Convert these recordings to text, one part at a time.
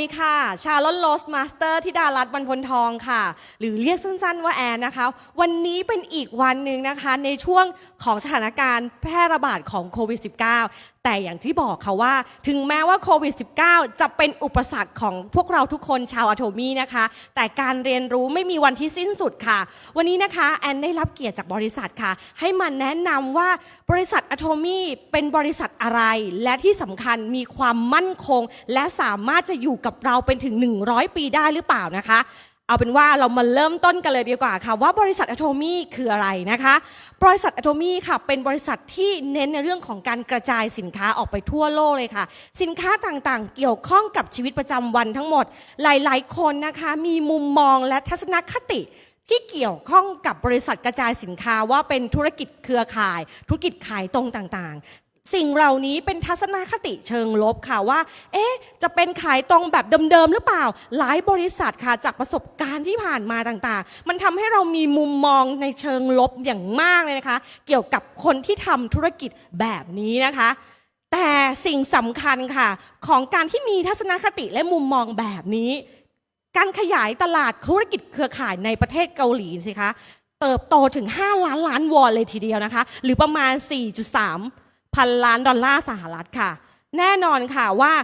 ดีค่ะ ชาลอนโลสมาสเตอร์ธิดารัตน์บรรพลทองค่ะ หรือเรียกสั้นๆว่าแอนนะคะ วันนี้เป็นอีกวันหนึ่งนะคะในช่วงของสถานการณ์แพร่ระบาดของโควิด -19 แต่อย่างที่บอกค่ะว่า ถึงแม้ว่าโควิด -19 จะเป็นอุปสรรคของพวกเราทุกคนชาวอะโทมี่นะคะ แต่การเรียนรู้ไม่มีวันที่สิ้นสุดค่ะ วันนี้นะคะ แอนได้รับเกียรติจากบริษัทค่ะ ให้มาแนะนำว่าบริษัทอะโทมี่เป็นบริษัทอะไร และที่สำคัญมีความมั่นคง และสามารถจะอยู่กับเราเป็นถึง 100 ปีได้หรือเปล่านะคะ เอาเป็นว่าเรามาเริ่มต้นกันเลยดีกว่าค่ะ ว่าบริษัทอะโทมี่คืออะไรนะคะ บริษัทอะโทมี่ค่ะ เป็นบริษัทที่เน้นในเรื่องของการกระจายสินค้าออกไปทั่วโลกเลยค่ะ สินค้าต่างๆ เกี่ยวข้องกับชีวิตประจำวันทั้งหมด หลายๆ คนนะคะมีมุมมองและทัศนคติที่เกี่ยวข้องกับบริษัทกระจายสินค้าว่าเป็นธุรกิจเครือข่าย ธุรกิจขายตรงต่างๆ สิ่งเหล่านี้เป็นทัศนคติเชิงลบค่ะว่า เอ๊ะ จะเป็นขายตรงแบบเดิมๆหรือเปล่า หลายบริษัทค่ะจากประสบการณ์ที่ผ่านมาต่างๆ มันทำให้เรามีมุมมองในเชิงลบอย่างมากเลยนะคะ เกี่ยวกับคนที่ทำธุรกิจแบบนี้นะคะ แต่สิ่งสำคัญค่ะ ของการที่มีทัศนคติและมุมมองแบบนี้ การขยายตลาดธุรกิจเครือข่ายในประเทศเกาหลีสิคะ เติบโตถึง 5 ล้านล้านวอนเลยทีเดียวนะคะ หรือประมาณ 4.3 พันล้านดอลลาร์สหรัฐค่ะ แน่นอนค่ะว่า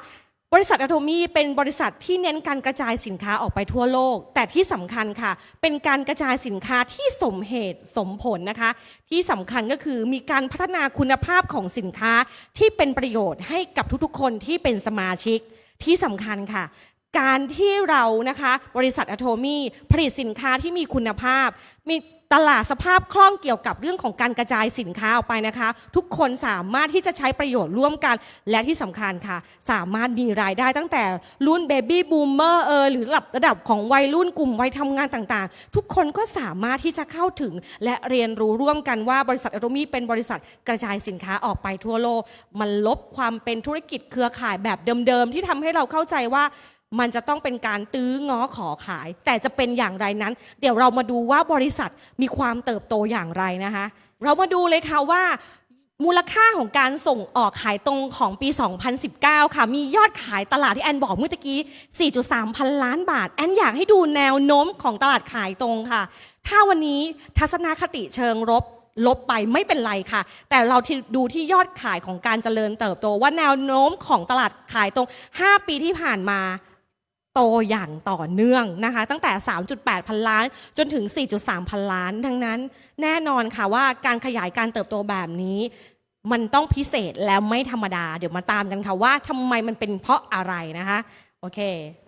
บริษัทอะโทมี่เป็นบริษัทที่เน้นการกระจายสินค้าออกไปทั่วโลก แต่ที่สำคัญค่ะ เป็นการกระจายสินค้าที่สมเหตุสมผลนะคะ ที่สำคัญก็คือมีการพัฒนาคุณภาพของสินค้าที่เป็นประโยชน์ให้กับทุกๆ คนที่เป็นสมาชิกที่สำคัญค่ะ การที่เรานะคะ บริษัทอะโทมี่ผลิตสินค้าที่มีคุณภาพ มี ตลาดสภาพคล่องเกี่ยวกับเรื่องของการกระจายสินค้าออกไปนะคะ ทุกคนสามารถที่จะใช้ประโยชน์ร่วมกัน และที่สำคัญค่ะ สามารถมีรายได้ตั้งแต่รุ่นเบบี้บูมเมอร์เออหรือระดับระดับของวัยรุ่นกลุ่มวัยทำงานต่างๆ ทุกคนก็สามารถที่จะเข้าถึง และเรียนรู้ร่วมกันว่าบริษัทเอโทมี่เป็นบริษัทกระจายสินค้าออกไปทั่วโลก มันลบความเป็นธุรกิจเครือข่ายแบบเดิมๆที่ทำให้เราเข้าใจว่า มันจะต้องเป็นการตื้อง้อขอขาย แต่จะเป็นอย่างไรนั้น เดี๋ยวเรามาดูว่าบริษัทมีความเติบโตอย่างไรนะคะ เรามาดูเลยค่ะว่า มูลค่าของการส่งออกขายตรงของปี 2019 ค่ะ มียอดขายตลาดที่แอนบอกเมื่อกี้ 4.3 พันล้านบาท แอนอยากให้ดูแนวโน้มของตลาดขายตรงค่ะ ถ้าวันนี้ทัศนคติเชิงลบลบไปไม่เป็นไรค่ะ แต่เราดูที่ยอดขายของการเจริญเติบโต ว่าแนวโน้มของตลาดขายตรง 5 ปีที่ผ่านมา โตอย่างต่อเนื่องนะคะ ตั้งแต่ 3.8 พันล้าน จนถึง 4.3 พันล้าน ดังนั้นแน่นอนค่ะว่าการขยายการเติบโตแบบนี้ มันต้องพิเศษแล้วไม่ธรรมดา เดี๋ยวมาตามกันค่ะว่าทำไมมันเป็นเพราะอะไรนะคะโอเค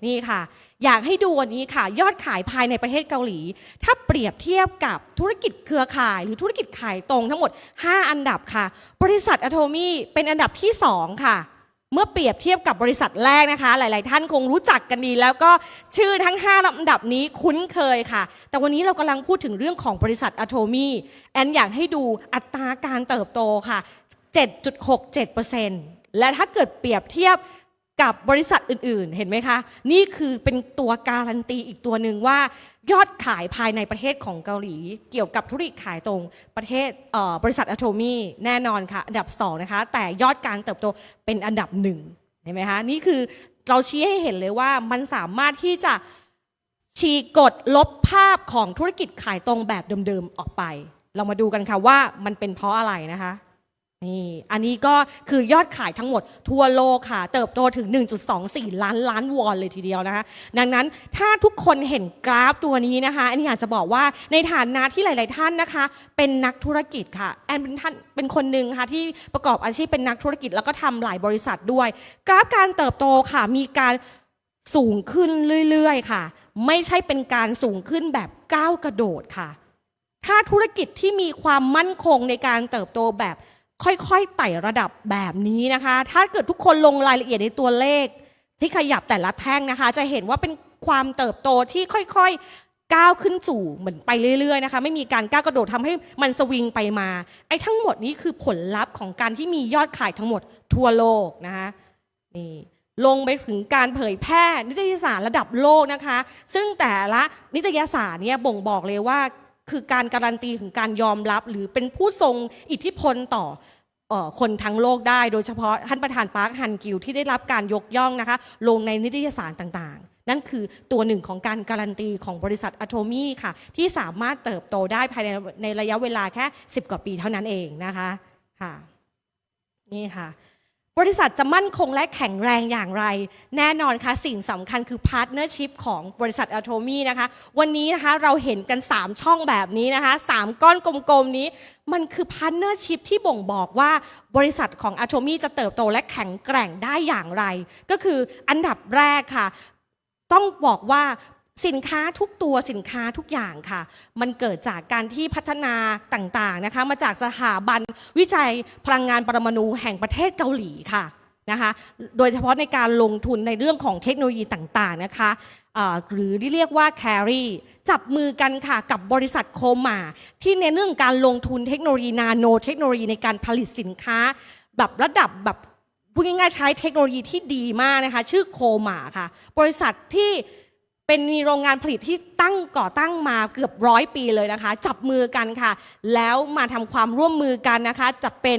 นี่ค่ะ อยากให้ดูวันนี้ค่ะ ยอดขายภายในประเทศเกาหลี ถ้าเปรียบเทียบกับธุรกิจเครือข่าย หรือธุรกิจขายตรงทั้งหมด 5 อันดับค่ะ บริษัทอะโทมี่เป็นอันดับที่ 2 ค่ะ เมื่อเปรียบเทียบกับบริษัทแรกนะคะ หลาย ๆ ท่านคงรู้จักกันดี แล้วก็ชื่อทั้ง 5ลำดับนี้คุ้นเคยค่ะ แต่วันนี้เรากำลังพูดถึงเรื่องของบริษัทอะโทมี่แอนอยากให้ดูอัตราการเติบโตค่ะ 7.67%และถ้าเกิดเปรียบเทียบ กับบริษัทอื่นๆ เห็นไหมคะ นี่คือเป็นตัวการันตีอีกตัวหนึ่งว่า ยอดขายภายในประเทศของเกาหลี เกี่ยวกับธุรกิจขายตรงประเทศเบริษัทอะโทมี่แน่นอนค่ะ อันดับ 2 นะคะ แต่ยอดการเติบโตเป็นอันดับหนึ่งเห็นไหมคะ นี่คือเราชี้ให้เห็นเลยว่ามันสามารถที่จะฉีกกฎลบภาพของธุรกิจขายตรงแบบเดิมๆออกไป เรามาดูกันค่ะว่ามันเป็นเพราะอะไรนะคะ นี่อันนี้ก็คือยอดขายทั้งหมดทั่วโลกค่ะ เติบโตถึง 1.24 ล้านล้านวอนเลยทีเดียวนะคะ ดังนั้นถ้าทุกคนเห็นกราฟตัวนี้นะคะ อันนี้อยากจะบอกว่าในฐานะที่หลาย ๆ ท่านนะคะ เป็นนักธุรกิจค่ะแอนเป็นท่านเป็นคนหนึ่งค่ะที่ประกอบอาชีพเป็นนักธุรกิจแล้วก็ทำหลายบริษัทด้วย กราฟการเติบโตค่ะ มีการสูงขึ้นเรื่อย ๆ ค่ะ ไม่ใช่เป็นการสูงขึ้นแบบก้าวกระโดดค่ะ ถ้าธุรกิจที่มีความมั่นคงในการเติบโตแบบ ค่อยๆไต่ระดับแบบนี้นะคะ ถ้าเกิดทุกคนลงรายละเอียดในตัวเลข ที่ขยับแต่ละแท่งนะคะ จะเห็นว่าเป็นความเติบโตที่ค่อยๆก้าวขึ้นสู่เหมือนไปเรื่อยๆนะคะ ไม่มีการก้าวกระโดดทำให้มันสวิงไปมา ไอ้ทั้งหมดนี้คือผลลัพธ์ของการที่มียอดขายทั้งหมดทั่วโลกนะคะนี่ลงไปถึงการเผยแพร่นิตยสารระดับโลกนะคะ ซึ่งแต่ละนิตยสารเนี่ยบ่งบอกเลยว่า คือการการันตีถึงการยอมรับ หรือเป็นผู้ทรงอิทธิพลต่อคนทั้งโลกได้ โดยเฉพาะท่านประธานปาร์คฮันกิวที่ได้รับการยกย่องนะคะ ลงในนิตยสารต่างๆนั่นคือตัวหนึ่งของการการันตีของบริษัทอะโ m มีค่ะ ที่สามารถเติบโตได้ภายในในระยะเวลาแค่ 10 กว่าปีเท่านั้นเองนะคะค่ะนี่ค่ะ บริษัทจะมั่นคงและแข็งแรงอย่างไร แน่นอนค่ะสิ่งสำคัญคือพาร์ทเนอร์ชิพของบริษัทอะโ m มีนะคะ วันนี้นะคะเราเห็นกัน 3 ช่องแบบนี้นะคะ 3 ก้อนกลมๆนี้ มันคือพาร์ทเนอร์ชิพที่บ่งบอกว่าบริษัทของอะโ m มีจะเติบโตและแข็งแกร่งได้อย่างไร ก็คืออันดับแรกค่ะ ต้องบอกว่า สินค้าทุกตัวสินค้าทุกอย่างค่ะ มันเกิดจากการที่พัฒนาต่างๆนะคะ มาจากสถาบันวิจัยพลังงานปรมาณูแห่งประเทศเกาหลีค่ะนะคะโดยเฉพาะในการลงทุนในเรื่องของเทคโนโลยีต่างๆนะคะหรือที่เรียกว่า carry จับมือกันค่ะกับบริษัทโคมา ที่ในเรื่องการลงทุนเทคโนโลยีนาโน เทคโนโลยีในการผลิตสินค้า แบบระดับแบบพูดง่ายๆใช้เทคโนโลยีที่ดีมากนะคะ ชื่อโคมาค่ะ บริษัทที่ เป็นมีโรงงานผลิตที่ตั้งก่อตั้งมาเกือบร้อยปีเลยนะคะ จับมือกันค่ะ แล้วมาทำความร่วมมือกันนะคะ จะเป็น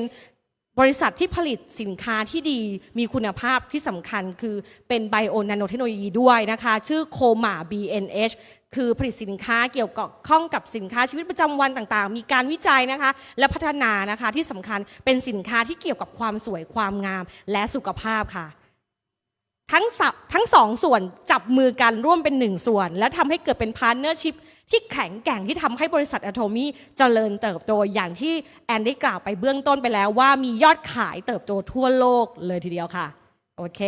บริษัทที่ผลิตสินค้าที่ดีมีคุณภาพที่สำคัญคือเป็นไบโอนาโนเทคโนโลยีด้วยนะคะ ชื่อโคมา BNH คือผลิตสินค้าเกี่ยวกับข้องกับสินค้าชีวิตประจำวันต่างๆ มีการวิจัยนะคะ และพัฒนานะคะที่สำคัญเป็นสินค้าที่เกี่ยวกับความสวยความงามและสุขภาพค่ะ ทั้งสทั้งสองส่วนจับมือกันร่วมเป็นหนึ่งส่วน และทำให้เกิดเป็นพาร์เนอร์ชิพที่แข็งแกร่งที่ทำให้บริษัทอะโ m มีเจริญเติบโตอย่างที่แอนได้กล่าวไปเบื้องต้นไปแล้วว่ามียอดขายเติบโตทั่วโลกเลยทีเดียวค่ะ โอเค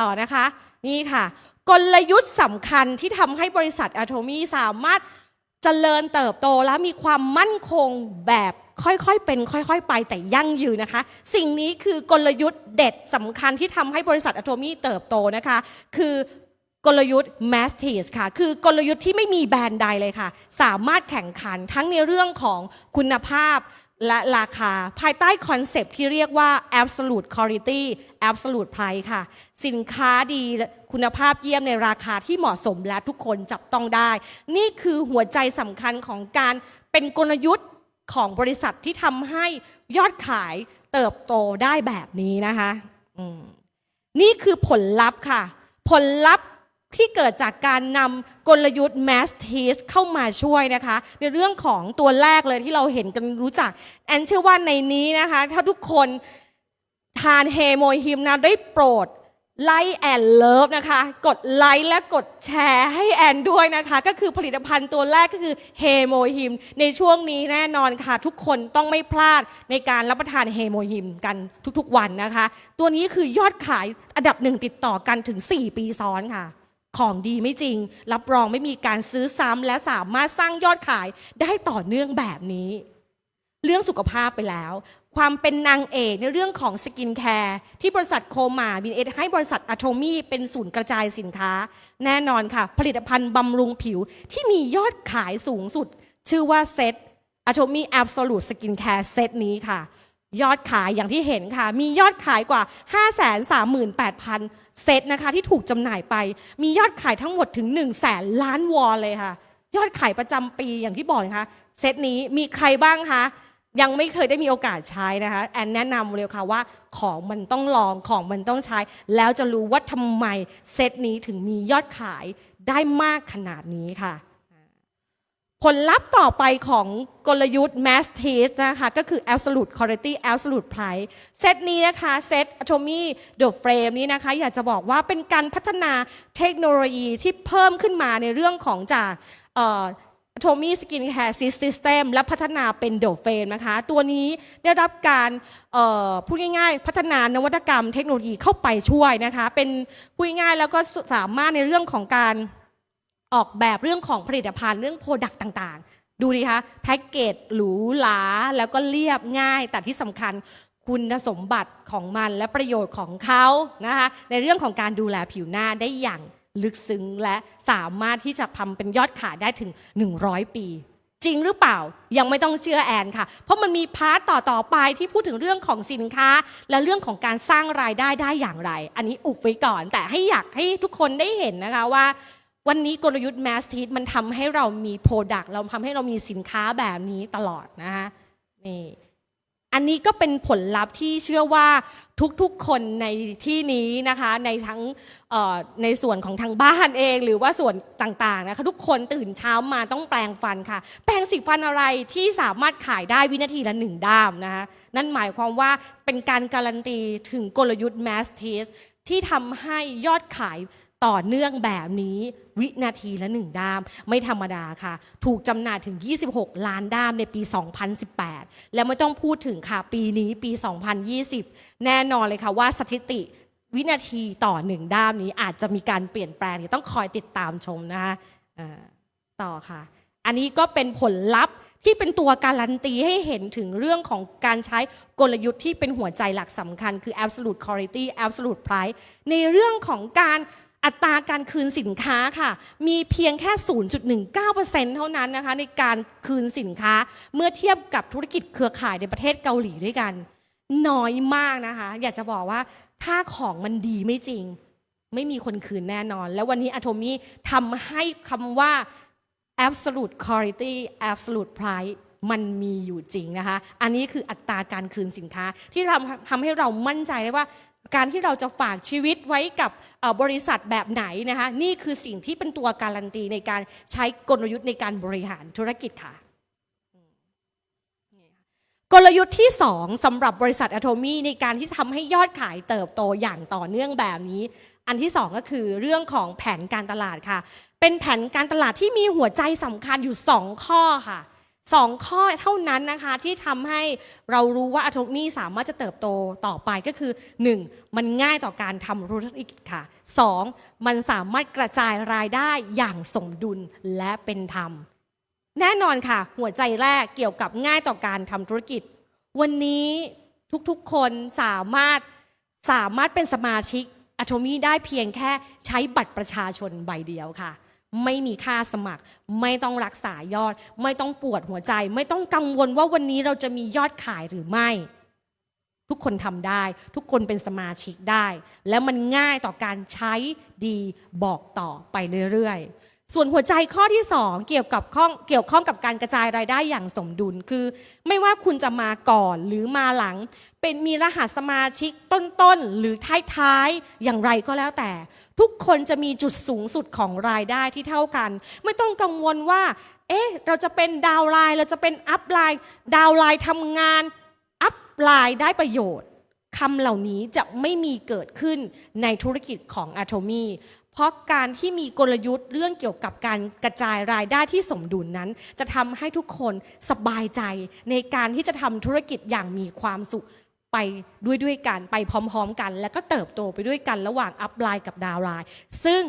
ต่อนะคะ นี่ค่ะ กลยุทธ์สำคัญที่ทำให้บริษัทอะโ m มีสามารถ จริญเติบโตและมีความมั่นคงแบบค่อยๆเป็น ค่อยๆ ไปแต่ยั่งยืนนะคะ สิ่งนี้คือกลยุทธ์เด็ดสำคัญที่ทำให้บริษัทอะโทมี่เติบโตนะคะ คือกลยุทธ์ m a s t i s ค่ะ คือกลยุทธ์ที่ไม่มีแบรนด์ใดเลยค่ะ สามารถแข่งขันทั้งในเรื่องของคุณภาพ และราคาภายใต้คอนเซปที่เรียกว่า absolute quality absolute price ค่ะ สินค้าดีคุณภาพเยี่ยมในราคาที่เหมาะสมและทุกคนจับต้องได้ นี่คือหัวใจสำคัญของการเป็นกลยุทธ์ของบริษัทที่ทำให้ยอดขายเติบโตได้แบบนี้นะคะนี่คือผลลัพธ์ค่ะ ผลลัพธ์ ที่เกิดจากการนำกลยุทธ์ Mass t e s t เข้ามาช่วยนะคะ ในเรื่องของตัวแรกเลยที่เราเห็นกันรู้จัก แอนเชื่อว่าในนี้นะคะ ถ้าทุกคนทานเฮโมฮิมนะได้โปรดไลค์แอนเลิฟนะคะ กดไลค์และกดแชร์ให้แอนด้วยนะคะ ก็คือผลิตภัณฑ์ตัวแรกก็คือเฮโมฮิม ในช่วงนี้แน่นอนค่ะ ทุกคนต้องไม่พลาดในการรับประทานเฮโมฮิมกันทุกๆวันนะคะ ตัวนี้คือยอดขายอันดับหนึ่งติดต่อกันถึง 4 ปีซ้อนค่ะ ของดีไม่จริง รับรองไม่มีการซื้อซ้ำและสามารถสร้างยอดขายได้ต่อเนื่องแบบนี้ เรื่องสุขภาพไปแล้ว ความเป็นนางเอกในเรื่องของสกินแคร์ที่บริษัทโคมาบินเอให้บริษัทอะโ m มีเป็นศูนย์กระจายสินค้า แน่นอนค่ะ ผลิตภัณฑ์บำรุงผิวที่มียอดขายสูงสุด ชื่อว่าเซตอะโ m มีแอบสูตสกินแคร์เซตนี้ค่ะ ยอดขายอย่างที่เห็นค่ะ มียอดขายกว่า 538,000 เซตนะคะ ที่ถูกจำหน่ายไป มียอดขายทั้งหมดถึง 1 0 0 0 0แสนล้านวอนเลยค่ะ ยอดขายประจำปีอย่างที่บอกนะคะเซตนี้มีใครบ้างคะยังไม่เคยได้มีโอกาสใช้นะคะ แอนแนะนำเลยค่ะว่าของมันต้องลองของมันต้องใช้ แล้วจะรู้ว่าทำไมเซตนี้ถึงมียอดขายได้มากขนาดนี้ค่ะ ผลลัพธ์ต่อไปของกลยุทธ์ Mass t e s t นะคะ ก็คือ Absolute Quality Absolute Price เซตนี้นะคะเซต Atomy The Frame นี้นะคะ อยากจะบอกว่าเป็นการพัฒนาเทคโนโลยีที่เพิ่มขึ้นมาในเรื่องของจากอ่อโทมี่สกินแคร์ซิสเต็มและพัฒนาเป็นเด f เฟนนะคะ ตัวนี้ได้รับการพูดง่ายๆ พัฒนานวัตกรรมเทคโนโลยีเข้าไปช่วยนะคะ เป็นพูดง่ายๆแล้วก็สามารถในเรื่องของการ ออกแบบเรื่องของผลิตภัณฑ์เรื่องโปรดักต์ต่างๆ ดูดิคะแพ็กเกจหรูหราแล้วก็เรียบง่าย แต่ที่สำคัญคุณสมบัติของมันและประโยชน์ของเขานะคะในเรื่องของการดูแลผิวหน้าได้อย่างลึกซึ้งและสามารถที่จะทำเป็นยอดขายได้ถึง 100 ปี จริงหรือเปล่ายังไม่ต้องเชื่อแอนค่ะ เพราะมันมีพาร์ตต่อต่อๆไปที่พูดถึงเรื่องของสินค้า และเรื่องของการสร้างรายได้ได้อย่างไร อันนี้อุบไว้ก่อน แต่ให้อยากให้ทุกคนได้เห็นนะคะว่า วันนี้กลยุทธ์ Mass t e มันทำให้เรามีโปรดักต์เราทำให้เรามีสินค้าแบบนี้ตลอดนะคะนี่อันนี้ก็เป็นผลลัพธ์ที่เชื่อว่าทุกๆคนในที่นี้นะคะในทั้งในส่วนของทางบ้านเอง หรือว่าส่วนต่างๆนะคะทุกคนตื่นเช้ามาต้องแปลงฟันค่ะ แปรงสีฟันอะไรที่สามารถขายได้วินาทีละหนึ่งด้ามนะคะนั่นหมายความว่าเป็นการการันตีถึงกลยุทธ์ mass test ที่ทำให้ยอดขาย ต่อเนื่องแบบนี้วินาทีละหนึ่งด้าม ไม่ธรรมดาค่ะ ถูกจำหน่ายถึง 26 ล้านด้ามในปี 2018 แล้วไม่ต้องพูดถึงค่ะ ปีนี้ปี 2020 แน่นอนเลยค่ะว่าสถิติวินาทีต่อหนึ่งด้ามนี้อาจจะมีการเปลี่ยนแปลงต้องคอยติดตามชมนะคะต่อค่ะ อันนี้ก็เป็นผลลัพธ์ที่เป็นตัวการันตีให้เห็นถึงเรื่องของการใช้กลยุทธ์ที่เป็นหัวใจหลักสำคัญ คือ absolute quality absolute price ในเรื่องของการ อัตราการคืนสินค้าค่ะ มีเพียงแค่ 0.19%เท่านั้นนะคะ ในการคืนสินค้าเมื่อเทียบกับธุรกิจเครือข่ายในประเทศเกาหลีด้วยกัน น้อยมากนะคะ อยากจะบอกว่าถ้าของมันดีไม่จริง ไม่มีคนคืนแน่นอน แล้ววันนี้อะโทมี่ทำให้คำว่า absolute quality absolute price มันมีอยู่จริงนะคะ อันนี้คืออัตราการคืนสินค้าที่ทำทำให้เรามั่นใจได้ว่า การที่เราจะฝากชีวิตไว้กับบริษัทแบบไหนนะคะนี่คือสิ่งที่เป็นตัวการันตีในการใช้กลยุทธ์ในการบริหารธุรกิจค่ะ กลยุทธ์ที่ 2สำหรับบริษัทอะโทมี่ในการที่ทำให้ยอดขายเติบโตอย่างต่อเนื่องแบบนี้ อันที่ 2 ก็คือเรื่องของแผนการตลาดค่ะ เป็นแผนการตลาดที่มีหัวใจสำคัญอยู่ 2 ข้อค่ะ 2ข้อเท่านั้นนะคะที่ทำให้เรารู้ว่าอะโทมี่สามารถจะเติบโตต่อไปก็คือ 1. มันง่ายต่อการทำธุรกิจค่ะ 2. มันสามารถกระจายรายได้อย่างสมดุลและเป็นธรรม แน่นอนค่ะ หัวใจแรกเกี่ยวกับง่ายต่อการทำธุรกิจ วันนี้ทุกๆคนสามารถสามารถเป็นสมาชิกอะโทมี่ได้เพียงแค่ใช้บัตรประชาชนใบเดียวค่ะ ไม่มีค่าสมัคร ไม่ต้องรักษายอด ไม่ต้องปวดหัวใจ ไม่ต้องกังวลว่าวันนี้เราจะมียอดขายหรือไม่ ทุกคนทำได้ ทุกคนเป็นสมาชิกได้ และมันง่ายต่อการใช้ดีบอกต่อไปเรื่อยๆ ส่วนหัวใจข้อที่ 2 เกี่ยวกับข้องเกี่ยวข้องกับการกระจายรายได้อย่างสมดุลคือ ไม่ว่าคุณจะมาก่อนหรือมาหลัง เป็นมีรหัสสมาชิกต้นๆหรือท้ายๆอย่างไรก็แล้วแต่ ทุกคนจะมีจุดสูงสุดของรายได้ที่เท่ากัน ไม่ต้องกังวลว่า เอ๊ะ เราจะเป็นดาวไลน์เราจะเป็นอัพไลน์ดาวไลน์ทำงานอัพไลน์ได้ประโยชน์คำเหล่านี้จะไม่มีเกิดขึ้นในธุรกิจของ a t o m y เพราะการที่มีกลยุทธ์เรื่องเกี่ยวกับการกระจายรายได้ที่สมดุลนั้น จะทำให้ทุกคนสบายใจในการที่จะทำธุรกิจอย่างมีความสุขไปด้วยด้วยกันไปพร้อม ๆ กัน แล้วก็เติบโตไปด้วยกันระหว่างอัพไลน์กับดาวไลน์ซึ่ง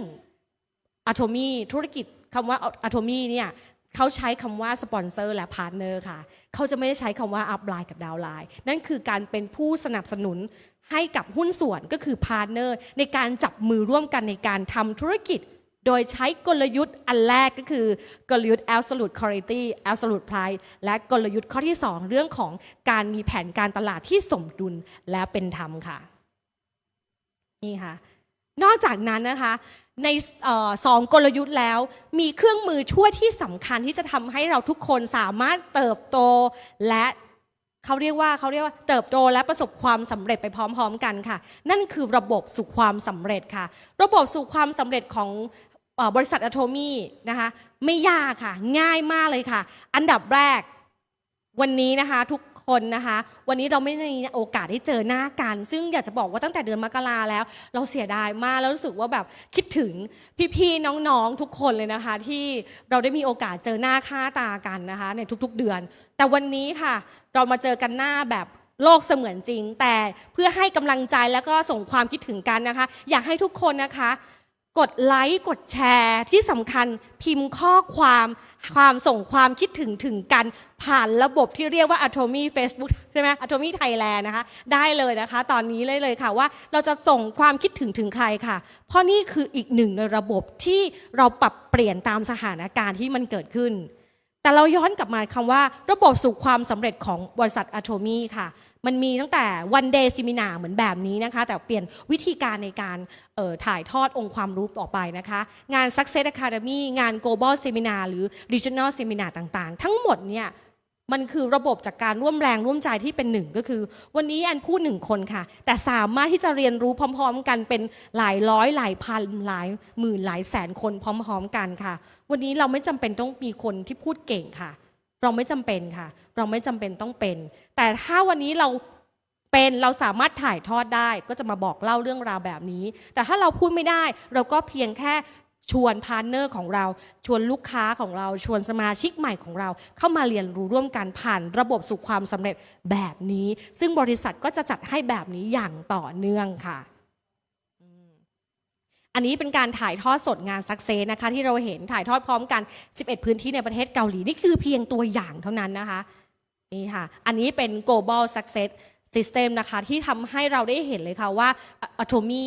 อะโทมีธุรกิจคำว่าอะโทมีเนี่ยเขาใช้คำว่าสปอนเซอร์และพาร์ทเนอร์ค่ะ เขาจะไม่ได้ใช้คำว่าอัพไลน์กับดาวไลน์นั่นคือการเป็นผู้สนับสนุน ให้กับหุ้นส่วนก็คือพาร์ทเนอร์ในการจับมือร่วมกันในการทำธุรกิจ โดยใช้กลยุทธ์อันแรกก็คือกลยุทธ์ absolute quality absolute price และกลยุทธ์ข้อที่ 2 เรื่องของการมีแผนการตลาดที่สมดุลและเป็นธรรมค่ะ นี่ค่ะนอกจากนั้นนะคะในออสองกลยุทธ์แล้วมีเครื่องมือช่วยที่สำคัญที่จะทำให้เราทุกคนสามารถเติบโตและ เขาเรียกว่าเขาเรียกว่าเติบโตและประสบความสำเร็จไปพร้อม ๆ กันค่ะ นั่นคือระบบสู่ความสำเร็จค่ะ ระบบสู่ความสำเร็จของบริษัทอะโทมี่นะคะไม่ยากค่ะ ง่ายมากเลยค่ะ อันดับแรกวันนี้นะคะทุก คนนะคะ วันนี้เราไม่ได้มีโอกาสได้เจอหน้ากัน ซึ่งอยากจะบอกว่าตั้งแต่เดือนมกราแล้ว เราเสียดายมากแล้วรู้สึกว่าแบบคิดถึงพี่ๆน้องๆทุกคนเลยนะคะ ที่เราได้มีโอกาสเจอหน้าค่าตากันนะคะ ในทุกๆเดือน แต่วันนี้ค่ะเรามาเจอกันหน้าแบบโลกเสมือนจริง แต่เพื่อให้กำลังใจแล้วก็ส่งความคิดถึงกันนะคะ อยากให้ทุกคนนะคะ กดไลค์กดแชร์ที่สำคัญพิมพ์ข้อความความส่งความคิดถึงถึงกัน ผ่านระบบที่เรียกว่า Atomy Facebook ใช่ไหม Atomy Thailand นะคะ ได้เลยนะคะ ตอนนี้เลยเลยค่ะว่าเราจะส่งความคิดถึงถึงใครค่ะ เพราะนี่คืออีกหนึ่งในระบบที่เราปรับเปลี่ยนตามสถานการณ์ที่มันเกิดขึ้น แต่เราย้อนกลับมาคำว่า ระบบสู่ความสำเร็จของบริษัท Atomy ค่ะ มันมีตั้งแต่ one day seminar เหมือนแบบนี้นะคะ แต่เปลี่ยนวิธีการในการออถ่ายทอดองค์ความรู้ต่อไปนะคะ งาน Success Academy งาน Global Seminar หรือ Regional Seminar ต่างๆ ทั้งหมดเนี่ยมันคือระบบจากการร่วมแรงร่วมใจที่เป็นหนึ่งก็คือ วันนี้แอนพูดหนึ่งคนค่ะ แต่สามารถที่จะเรียนรู้พร้อม ๆ กันเป็นหลายร้อยหลายพันหลายหมื่นหลายแสนคนพร้อม ๆ กันค่ะ วันนี้เราไม่จำเป็นต้องมีคนที่พูดเก่งค่ะ เราไม่จำเป็นค่ะ เราไม่จำเป็นต้องเป็น แต่ถ้าวันนี้เราเป็นเราสามารถถ่ายทอดได้ ก็จะมาบอกเล่าเรื่องราวแบบนี้ แต่ถ้าเราพูดไม่ได้ เราก็เพียงแค่ชวนพาร์ทเนอร์ของเรา ชวนลูกค้าของเรา ชวนสมาชิกใหม่ของเรา เข้ามาเรียนรู้ร่วมกันผ่านระบบสู่ความสำเร็จแบบนี้ ซึ่งบริษัทก็จะจัดให้แบบนี้อย่างต่อเนื่องค่ะ อันนี้เป็นการถ่ายทอดสดงานซักเซสนะคะ ที่เราเห็นถ่ายทอดพร้อมกัน 11 พื้นที่ในประเทศเกาหลี นี่คือเพียงตัวอย่างเท่านั้นนะคะนี่ค่ะ อันนี้เป็น global success system นะคะที่ทำให้เราได้เห็นเลยค่ะว่า Atomy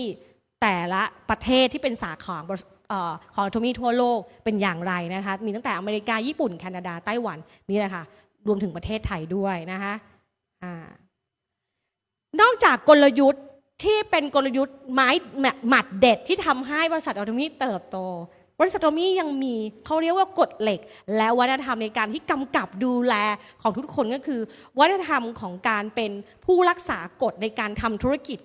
แต่ละประเทศที่เป็นสาขาของอ่อของ Atomy ทั่วโลกเป็นอย่างไรนะคะ มีตั้งแต่อเมริกา ญี่ปุ่น แคนาดา ไต้หวัน นี่แหละค่ะ รวมถึงประเทศไทยด้วยนะคะอ่านอกจากกลยุทธ์ ที่เป็นกลยุทธ์ไม้หมัดเด็ดที่ทำให้บริษัทออโตมี่เติบโต บริษัทออโตมี่ยังมีเขาเรียกว่ากฎเหล็ก และวัฒนธรรมในการที่กำกับดูแลของทุกคนก็คือ วัฒนธรรมของการเป็นผู้รักษากฎในการทำธุรกิจ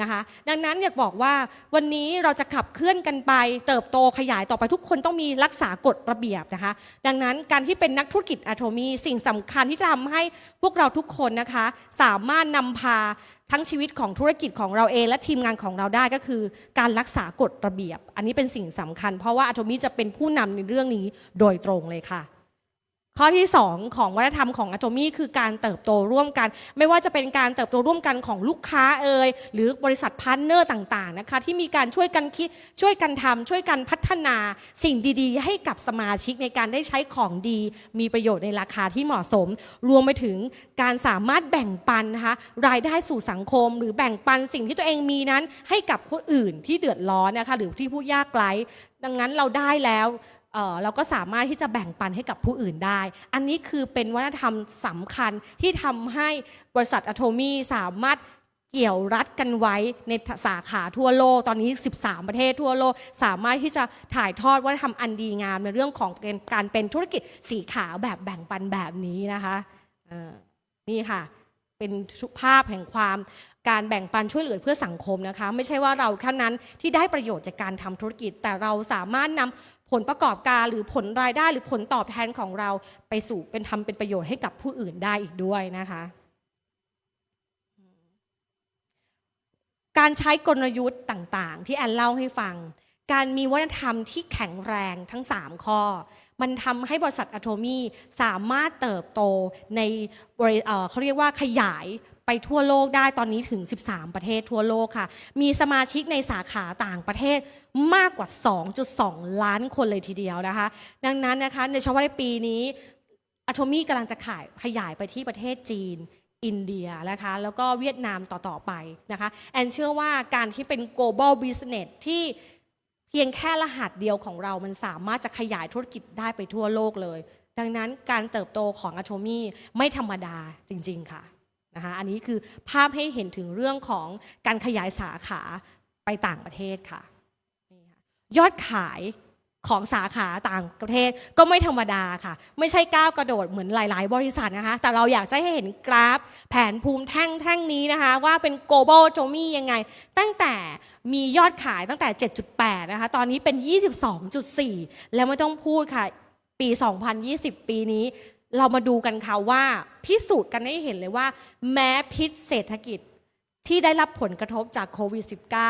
นะคะดังนั้นอยากบอกว่าวันนี้เราจะขับเคลื่อนกันไป เติบโตขยายต่อไปทุกคนต้องมีรักษากฎระเบียบนะคะ ดังนั้นการที่เป็นนักธุรกิจอะโทมีสิ่งสำคัญที่จะทำให้พวกเราทุกคนนะคะ สามารถนำพาทั้งชีวิตของธุรกิจของเราเอง และทีมงานของเราได้ก็คือ การรักษากฎระเบียบ อันนี้เป็นสิ่งสำคัญ เพราะว่าอะโทมีจะเป็นผู้นำในเรื่องนี้โดยตรงเลยค่ะ ข้อที่ 2 ของวัฒนธรรมของ a t o m y คือการเติบโตร่วมกัน ไม่ว่าจะเป็นการเติบโตร่วมกันของลูกค้าเอ่ยหรือบริษัทพาร์ทเนอร์ต่างๆนะคะที่มีการช่วยกันคิดช่วยกันทำช่วยกันพัฒนาสิ่งดีๆ ให้กับสมาชิกในการได้ใช้ของดี มีประโยชน์ในราคาที่เหมาะสม รวมไปถึงการสามารถแบ่งปันนะคะรายได้สู่สังคม หรือแบ่งปันสิ่งที่ตัวเองมีนั้น ให้กับคนอื่นที่เดือดร้อนนะคะหรือที่ผู้ยากไร้ดังนั้นเราได้แล้ว เราก็สามารถที่จะแบ่งปันให้กับผู้อื่นได้ อันนี้คือเป็นวัฒนธรรมสำคัญที่ทำให้บริษัทอะโทมีสามารถเกี่ยวรัดกันไว้ในสาขาทั่วโลก ตอนนี้ 13 ประเทศทั่วโลก สามารถที่จะถ่ายทอดวัฒนธรรมอันดีงามในเรื่องของการเป็นธุรกิจสีขาวแบบแบ่งปันแบบนี้นะคะนี่ค่ะ เป็นภาพแห่งความการแบ่งปันช่วยเหลือเพื่อสังคมนะคะ ไม่ใช่ว่าเราเท่นั้นที่ได้ประโยชน์จากการทำธุรกิจ แต่เราสามารถนำผลประกอบการหรือผลรายได้หรือผลตอบแทนของเราไปสู่เป็นทำเป็นประโยชน์ให้กับผู้อื่นได้อีกด้วยนะคะ การใช้กลยุทธ์ต่างๆ ที่แอนเล่าให้ฟัง การมีวัฒนธรรมที่แข็งแรงทั้ง 3 ข้อ มันทำให้บริษัทอะโทมีสามารถเติบโตในเเขาเรียกว่าขยายไปทั่วโลกได้ตอนนี้ถึง 13 ประเทศทั่วโลกค่ะ มีสมาชิกในสาขาต่างประเทศมากกว่า 2.2 ล้านคนเลยทีเดียวนะคะ ดังนั้นนะคะในเฉพาะในปีนี้อะโทมีกำลังจะขายขยายไปที่ประเทศจีนอินเดียนะคะแล้วก็เวียดนามต่อ ๆ ไปนะคะ แอนเชื่อว่าการที่เป็น global business ที่ เพียงแค่รหัสเดียวของเรามันสามารถจะขยายธุรกิจได้ไปทั่วโลกเลย ดังนั้นการเติบโตของอะโชมี่ไม่ธรรมดาจริง ๆ ค่ะนะคะอันนี้คือภาพให้เห็นถึงเรื่องของการขยายสาขาไปต่างประเทศค่ะยอดขาย ของสาขาต่างประเทศก็ไม่ธรรมดาค่ะ ไม่ใช่ก้าวกระโดดเหมือนหลาย ๆ บริษัทนะคะ แต่เราอยากจะให้เห็นกราฟ แผนภูมิแท่งแท่งนี้นะคะ ว่าเป็น global t o m y ยังไง ตั้งแต่มียอดขายตั้งแต่ 7.8 นะคะ ตอนนี้เป็น 22.4 แล้วไม่ต้องพูดค่ะ ปี 2020 ปีนี้ เรามาดูกันค่ะว่าพิสูจน์กันให้เห็นเลยว่า แม้พิษเศรษฐกิจ ที่ได้รับผลกระทบจากโควิด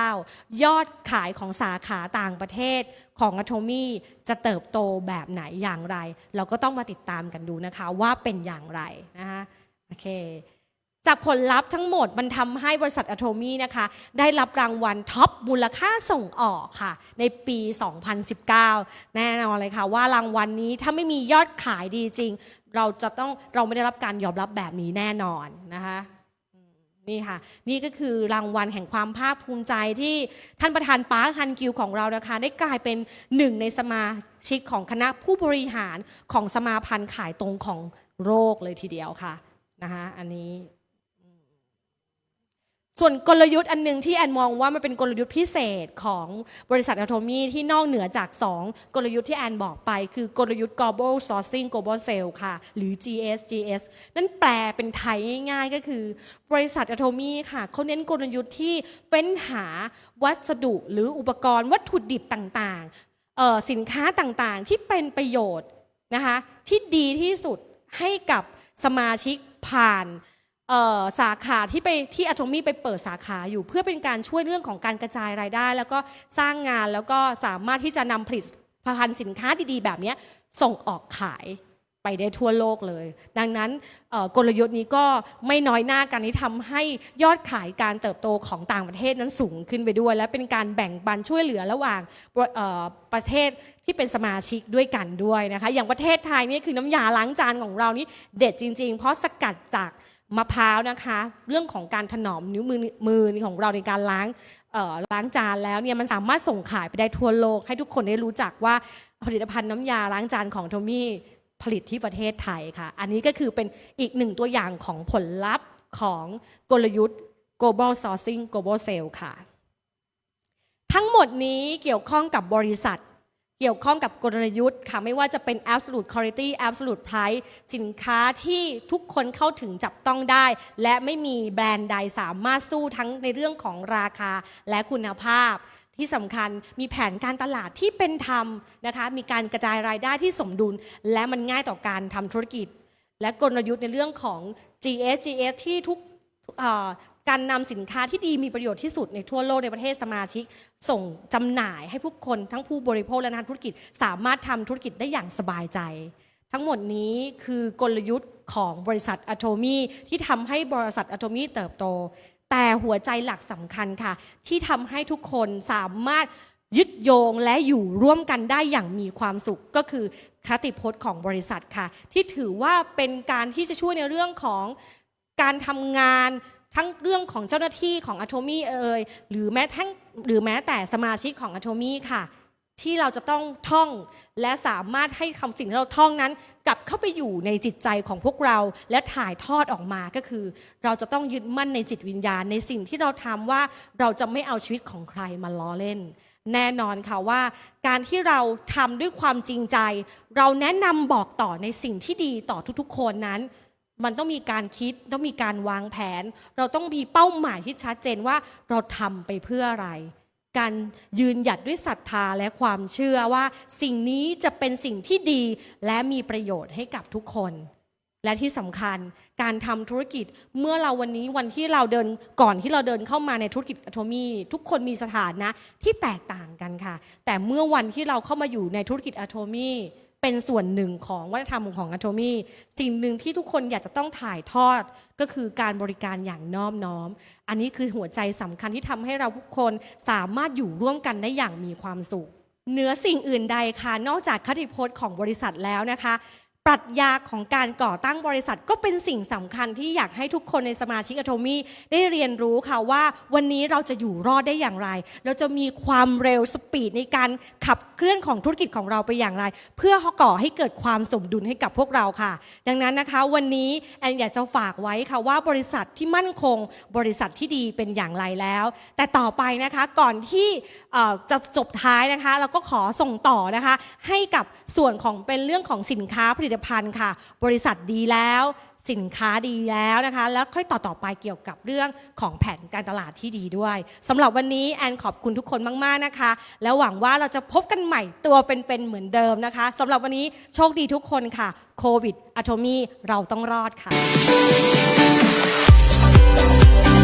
-19 ยอดขายของสาขาต่างประเทศของอ t o m y จะเติบโตแบบไหนอย่างไร เราก็ต้องมาติดตามกันดูนะคะว่าเป็นอย่างไรนะคะโอเคจากผลลัพธ์ทั้งหมดมันทำให้บริษัทอะโทมี่นะคะได้รับรางวัลท็อปมูลค่าส่งออกค่ะ ในปี 2019 แน่นอนเลยค่ะว่ารางวัลนี้ถ้าไม่มียอดขายดีจริง เราจะต้องเราไม่ได้รับการยอมรับแบบนี้แน่นอนนะคะ นี่ค่ะ นี่ก็คือรางวัลแห่งความภาคภูมิใจที่ท่านประธานปาร์คฮันกิวของเรานะคะ ได้กลายเป็นหนึ่งในสมาชิกของคณะผู้บริหารของสมาพันธ์ขายตรงของโรคเลยทีเดียวค่ะนะคะอันนี้ ส่วนกลยุทธ์อันหนึ่งที่แอนมองว่ามันเป็นกลยุทธ์พิเศษของบริษัทอะโทมี่ที่นอกเหนือจาก 2 กลยุทธ์ที่แอนบอกไป คือกลยุทธ์ global sourcing global sale ค่ะ หรือ GS GS นั่นแปลเป็นไทยง่ายๆ ก็คือ บริษัทอะโทมี่ค่ะเขาเน้นกลยุทธ์ที่เฟ้นหาวัสดุหรืออุปกรณ์วัตถุดิบต่างๆ สินค้าต่างๆ ที่เป็นประโยชน์นะคะที่ดีที่สุดให้กับสมาชิกผ่าน สาขาที่ไปที่อะโ m มี่ไปเปิดสาขาอยู่ เพื่อเป็นการช่วยเรื่องของการกระจายรายได้ แล้วก็สร้างงานแล้วก็สามารถที่จะนำผลิตภัณฑ์สินค้าดีๆ แบบนี้ส่งออกขายไปได้ทั่วโลกเลย ดังนั้นกลยุทธ์นี้ก็ไม่น้อยหน้ากันที่ทำให้ยอดขายการเติบโตของต่างประเทศนั้นสูงขึ้นไปด้วย และเป็นการแบ่งปันช่วยเหลือระหว่างประเทศที่เป็นสมาชิกด้วยกันด้วยนะคะ อย่างประเทศไทยนี่คือน้ำยาล้างจานของเรานี่เด็ดจริง ๆ เพราะสกัดจาก มะพร้าวนะคะ เรื่องของการถนอมนิ้วมือมือของเราในการล้างล้างจานแล้วเนี่ยมันสามารถส่งขายไปได้ทั่วโลก ให้ทุกคนได้รู้จักว่าผลิตภัณฑ์น้ำยาล้างจานของโทมี่ผลิตที่ประเทศไทยค่ะ อันนี้ก็คือเป็นอีกหนึ่งตัวอย่างของผลลัพธ์ของกลยุทธ์ global sourcing global sale ค่ะ ทั้งหมดนี้เกี่ยวข้องกับบริษัท เกี่ยวข้องกับกลยุทธ์ค่ะไม่ว่าจะเป็น absolute quality absolute price สินค้าที่ทุกคนเข้าถึงจับต้องได้ และไม่มีแบรนด์ใดสามารถสู้ทั้งในเรื่องของราคาและคุณภาพ ที่สำคัญมีแผนการตลาดที่เป็นธรรมนะคะมีการกระจายรายได้ที่สมดุล และมันง่ายต่อการทำธุรกิจ และกลยุทธ์ในเรื่องของ GS GS ที่ทุก การนำสินค้าที่ดีมีประโยชน์ที่สุดในทั่วโลกในประเทศสมาชิก ส่งจำหน่ายให้ผู้คนทั้งผู้บริโภคและนักธุรกิจ สามารถทำธุรกิจได้อย่างสบายใจ ทั้งหมดนี้คือกลยุทธ์ของบริษัทอะโ m มี่ที่ทำให้บริษัทอะโ m มี่เติบโต แต่หัวใจหลักสำคัญค่ะ ที่ทำให้ทุกคนสามารถยึดโยงและอยู่ร่วมกันได้อย่างมีความสุขก็คือคติพจน์ของบริษัทค่ะ ที่ถือว่าเป็นการที่จะช่วยในเรื่องของ การทำงานทั้งเรื่องของเจ้าหน้าที่ของอะโ m มี่เอ่ยหรือแม้ทั้งหรือแม้แต่สมาชิกของอะโ m มี่ค่ะ ที่เราจะต้องท่อง และสามารถให้คำสิ่งที่เราท่องนั้น กลับเข้าไปอยู่ในจิตใจของพวกเรา และถ่ายทอดออกมาก็คือ เราจะต้องยึดมั่นในจิตวิญญาณ ในสิ่งที่เราทำว่าเราจะไม่เอาชีวิตของใครมาล้อเล่น แน่นอนค่ะว่า การที่เราทำด้วยความจริงใจ เราแนะนำบอกต่อในสิ่งที่ดีต่อทุกๆ คนนั้น มันต้องมีการคิดต้องมีการวางแผน เราต้องมีเป้าหมายที่ชัดเจนว่าเราทำไปเพื่ออะไร การยืนหยัดด้วยศรัทธาและความเชื่อว่า สิ่งนี้จะเป็นสิ่งที่ดีและมีประโยชน์ให้กับทุกคน และที่สำคัญการทำธุรกิจเมื่อเราวันนี้วันที่เราเดินก่อนที่เราเดินเข้ามาในธุรกิจอะโทมี่ทุกคนมีสถานะที่แตกต่างกันค่ะ แต่เมื่อวันที่เราเข้ามาอยู่ในธุรกิจอะโทมี่ เป็นส่วนหนึ่งของวัฒนธรรมของอะโทมี่สิ่งหนึ่งที่ทุกคนอยากจะต้องถ่ายทอดก็คือการบริการอย่างน้อมน้อม อันนี้คือหัวใจสำคัญที่ทำให้เราทุกคนสามารถอยู่ร่วมกันได้อย่างมีความสุขเหนือสิ่งอื่นใดค่ะ นอกจากคติพจน์ของบริษัทแล้วนะคะ รัชญาของการก่อตั้งบริษัทก็เป็นสิ่งสำคัญที่อยากให้ทุกคนในสมาชิกอะโทมี่ได้เรียนรู้ค่ะว่าวันนี้เราจะอยู่รอดได้อย่างไร เราจะมีความเร็วสปีดในการขับเคลื่อนของธุรกิจของเราไปอย่างไร เพื่อก่อให้เกิดความสมดุลให้กับพวกเราค่ะ ดังนั้นนะคะวันนี้แอนอยากจะฝากไว้ค่ะว่าบริษัทที่มั่นคง บริษัทที่ดีเป็นอย่างไรแล้ว แต่ต่อไปนะคะก่อนที่จะจบท้ายนะคะ เราก็ขอส่งต่อนะคะ ให้กับส่วนของเป็นเรื่องของสินค้าผลิตภัณฑ์ค่ะ บริษัทดีแล้ว สินค้าดีแล้วนะคะ แล้วค่อยต่อต่อไปเกี่ยวกับเรื่องของแผนการตลาดที่ดีด้วยสำหรับวันนี้แอนขอบคุณทุกคนมากๆนะคะ แล้วหวังว่าเราจะพบกันใหม่ตัวเป็นๆเหมือนเดิมนะคะสำหรับวันนี้โชคดีทุกคนค่ะโควิดอะโทมี่เราต้องรอดค่ะ